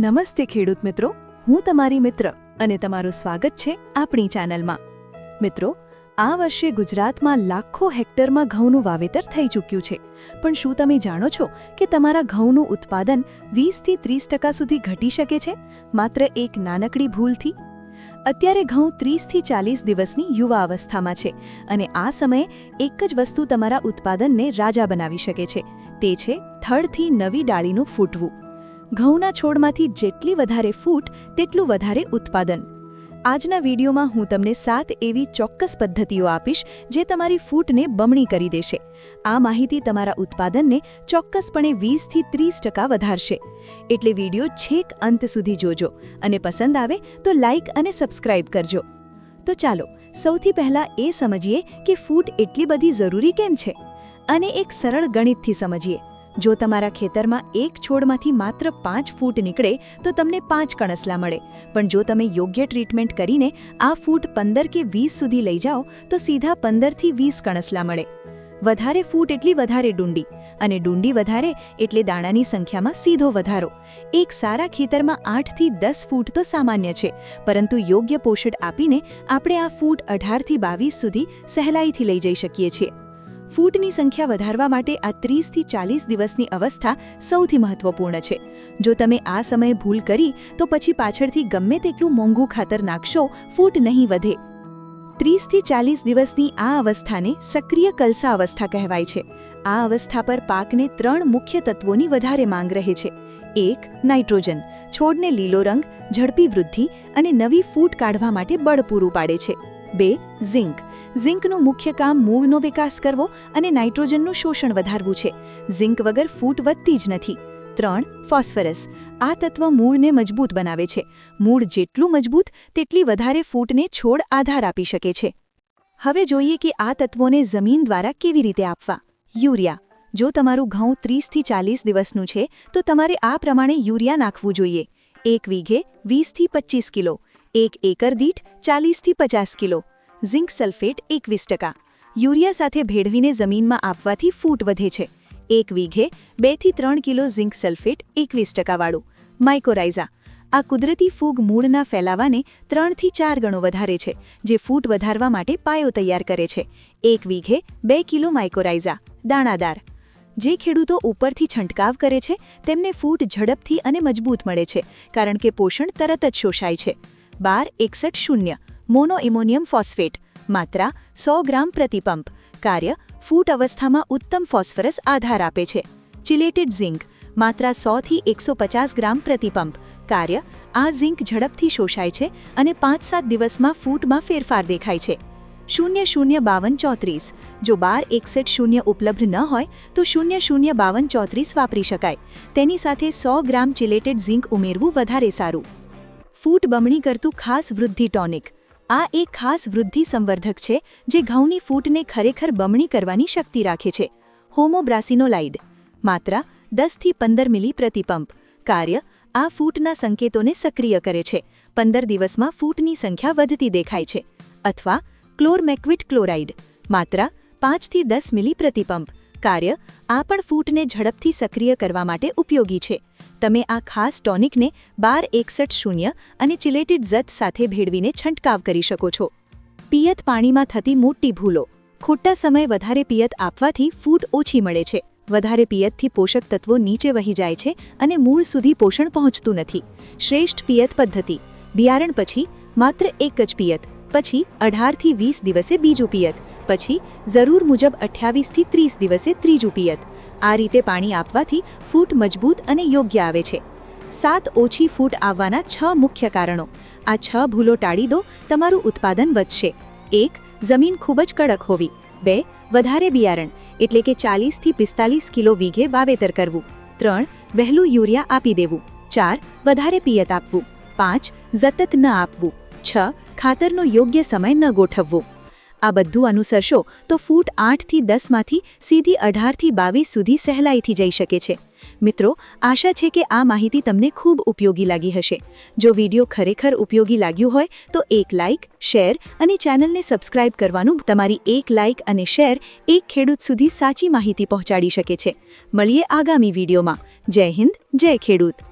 નમસ્તે ખેડૂત મિત્રો, હું તમારી મિત્ર અને તમારું સ્વાગત છે આપણી ચેનલમાં. મિત્રો, આ વર્ષે ગુજરાતમાં લાખો હેક્ટરમાં ઘઉંનું વાવેતર થઈ ચૂક્યું છે. પણ શું તમે જાણો છો કે તમારા ઘઉંનું ઉત્પાદન વીસથી ત્રીસ ટકા સુધી ઘટી શકે છે? માત્ર એક નાનકડી ભૂલથી? અત્યારે ઘઉં ત્રીસથી ચાલીસ દિવસની યુવા અવસ્થામાં છે અને આ સમયે એક જ વસ્તુ તમારા ઉત્પાદનને રાજા બનાવી શકે છે. તે છે થડથી નવી ડાળીનું ફૂટવું. ઘઉંના છોડમાંથી જેટલી વધારે ફૂટ, તેટલું વધારે ઉત્પાદન. આજના વિડીયોમાં હું તમને સાત એવી ચોક્કસ પદ્ધતિઓ આપીશ જે તમારી ફૂટને બમણી કરી દેશે. આ માહિતી તમારા ઉત્પાદનને ચોક્કસપણે વીસથી ત્રીસ ટકા વધારશે. એટલે વીડિયો છેક અંત સુધી જોજો અને પસંદ આવે તો લાઇક અને સબસ્ક્રાઇબ કરજો. તો ચાલો, સૌથી પહેલાં એ સમજીએ કે ફૂટ એટલી બધી જરૂરી કેમ છે? અને એક સરળ ગણિતથી સમજીએ. જો તમારા ખેતરમાં એક છોડમાંથી માત્ર પાંચ ફૂટ નીકળે, તો તમને પાંચ કણસલા મળે. પણ જો તમે યોગ્ય ટ્રીટમેન્ટ કરીને આ ફૂટ પંદર કે વીસ સુધી લઈ જાઓ, તો સીધા પંદરથી વીસ કણસલા મળે. વધારે ફૂટ એટલી વધારે ડુંડી. અને ડુંડી વધારે એટલે દાણાની સંખ્યામાં સીધો વધારો. એક સારા ખેતરમાં આઠથી દસ ફૂટ તો સામાન્ય છે, પરંતુ યોગ્ય પોષણ આપીને આપણે આ ફૂટ અઢારથી બાવીસ સુધી સહેલાઈથી લઈ જઈ શકીએ છીએ. ફૂટની સંખ્યા વધારવા માટે આ ત્રીસથી ચાલીસ દિવસની અવસ્થા સૌથી મહત્વપૂર્ણ છે. જો તમે આ સમયે ભૂલ કરી, તો પછી પાછળથી ગમે તેટલું મોંઘું ખાતર નાખશો, ફૂટ નહીં વધે. ત્રીસથી ચાલીસ દિવસની આ અવસ્થાને સક્રિય કલસા અવસ્થા કહેવાય છે. આ અવસ્થા પર પાકને ત્રણ મુખ્ય તત્વોની વધારે માંગ રહે છે. એક, નાઇટ્રોજન. છોડને લીલો રંગ, ઝડપી વૃદ્ધિ અને નવી ફૂટ કાઢવા માટે બળ પૂરું પાડે છે. બે, ઝિંક. ઝિંકનું મુખ્ય કામ મૂળનો વિકાસ કરવો અને નાઇટ્રોજનનું શોષણ વધારવું છે. ઝિંક વગર ફૂટ વધતી જ નથી. ત્રણ, ફોસ્ફરસ. આ તત્વ મૂળને મજબૂત બનાવે છે. મૂળ જેટલું મજબૂત, તેટલી વધારે ફૂટને છોડ આધાર આપી શકે છે. હવે જોઈએ કે આ તત્વોને જમીન દ્વારા કેવી રીતે આપવા. યુરિયા. જો તમારું ઘઉં ત્રીસથી ચાલીસ દિવસનું છે, તો તમારે આ પ્રમાણે યુરિયા નાખવું જોઈએ. એક વીઘે વીસથી પચીસ કિલો. એક એકર દીઠ ચાલીસથી પચાસ કિલો. ઝિંક સલ્ફેટ એકવીસ ટકા. યુરિયા સાથે ભેળવીને જમીનમાં આપવાથી ફૂટ વધે છે. એક વીઘે બેથી ત્રણ કિલો ઝિંક સલ્ફેટ એકવીસ ટકાવાળું. માઇકોરાઇઝા આ કુદરતી ફૂગ મૂળના ફેલાવાને ત્રણથી ચાર ગણો વધારે છે, જે ફૂટ વધારવા માટે પાયો તૈયાર કરે છે. એક વીઘે બે કિલો માઇકોરાઇઝા દાણાદાર. જે ખેડૂતો ઉપરથી છંટકાવ કરે છે, તેમને ફૂટ ઝડપથી અને મજબૂત મળે છે, કારણ કે પોષણ તરત જ શોષાય છે. બાર એકસઠ શૂન્ય. મોનો એમોનિયમ ફોસ્ફેટ, માત્રા સો ગ્રામ પ્રતિપંપ. કાર્ય ફૂટ અવસ્થામાં ઉત્તમ ફોસ્ફરસ આધાર આપે છે. ચિલેટેડ ઝિંક, માત્રા સોથી એકસો પચાસ ગ્રામ પ્રતિપંપ. કાર્ય આ ઝિંક ઝડપથી શોષાય છે અને પાંચ સાત દિવસમાં ફૂટમાં ફેરફાર દેખાય છે. શૂન્ય શૂન્ય બાવન ચોત્રીસ. જો બાર એકસઠ શૂન્ય ઉપલબ્ધ ન હોય, તો શૂન્ય શૂન્ય બાવન ચોત્રીસ વાપરી શકાય. તેની સાથે સો ગ્રામ ચિલેટેડ ઝિંક ઉમેરવું વધારે સારું. ફૂટ બમણી કરતું ખાસ વૃદ્ધિ ટોનિક. આ એક ખાસ વૃદ્ધિ સંવર્ધક છે, જે ઘઉંની ફૂટને ખરેખર બમણી કરવાની શક્તિ રાખે છે. હોમોબ્રાસિનોલાઇડ, માત્રા દસથી પંદર મિલી પ્રતિપંપ. કાર્ય, આ ફૂટના સંકેતોને સક્રિય કરે છે. પંદર દિવસમાં ફૂટની સંખ્યા વધતી દેખાય છે. અથવા ક્લોરમેક્વિટ ક્લોરાઇડ, માત્રા પાંચથી દસ મિલી પ્રતિપંપ. કાર્ય, આ પણ ફૂટને ઝડપથી સક્રિય કરવા માટે ઉપયોગી છે. તમે આ ખાસ ટોનિકને બાર એકસઠ શૂન્ય અને ચિલેટેડ ઝત સાથે ભેળવીને છંટકાવ કરી શકો છો. પિયત પાણીમાં થતી મોટી ભૂલો. ખોટા સમય વધારે પિયત આપવાથી ફૂટ ઓછી મળે છે. વધારે પિયતથી પોષક તત્વો નીચે વહી જાય છે અને મૂળ સુધી પોષણ પહોંચતું નથી. શ્રેષ્ઠ પિયત પદ્ધતિ. બિયારણ પછી માત્ર એક જ પિયત, પછી અઢારથી વીસ દિવસે બીજું પિયત. પછી જરૂર મુજબ અઠ્યાવીસથી ત્રીસ દિવસે ત્રીજું પિયત. આ રીતે પાણી આપવાથી ફૂટ મજબૂત અને યોગ્ય આવે છે. સાત ઓછી ફૂટ આવવાના છ મુખ્ય કારણો. આ છ ભૂલો ટાળી દો, તમારું ઉત્પાદન વધશે. એક, જમીન ખૂબ જ કડક હોવી. બે, વધારે બિયારણ, એટલે કે ચાલીસથી પિસ્તાલીસ કિલો વીઘે વાવેતર કરવું. ત્રણ, વહેલું યુરિયા આપી દેવું. ચાર, વધારે પિયત આપવું. પાંચ, જતત ન આપવું. છ, ખાતરનો યોગ્ય સમય ન ગોઠવવો. આ બધું અનુસરશો તો ફૂટ આઠથી દસમાંથી સીધી અઢારથી બાવીસ સુધી સહેલાઈથી જઈ શકે છે. મિત્રો, આશા છે કે આ માહિતી તમને ખૂબ ઉપયોગી લાગી હશે. જો વીડિયો ખરેખર ઉપયોગી લાગ્યું હોય તો એક લાઇક શેર અને ચેનલને સબસ્ક્રાઇબ કરવાનું તમારી એક લાઇક અને શેર એક ખેડૂત સુધી સાચી માહિતી પહોંચાડી શકે છે. મળીએ આગામી વિડીયોમાં. જય હિન્દ, જય ખેડૂત.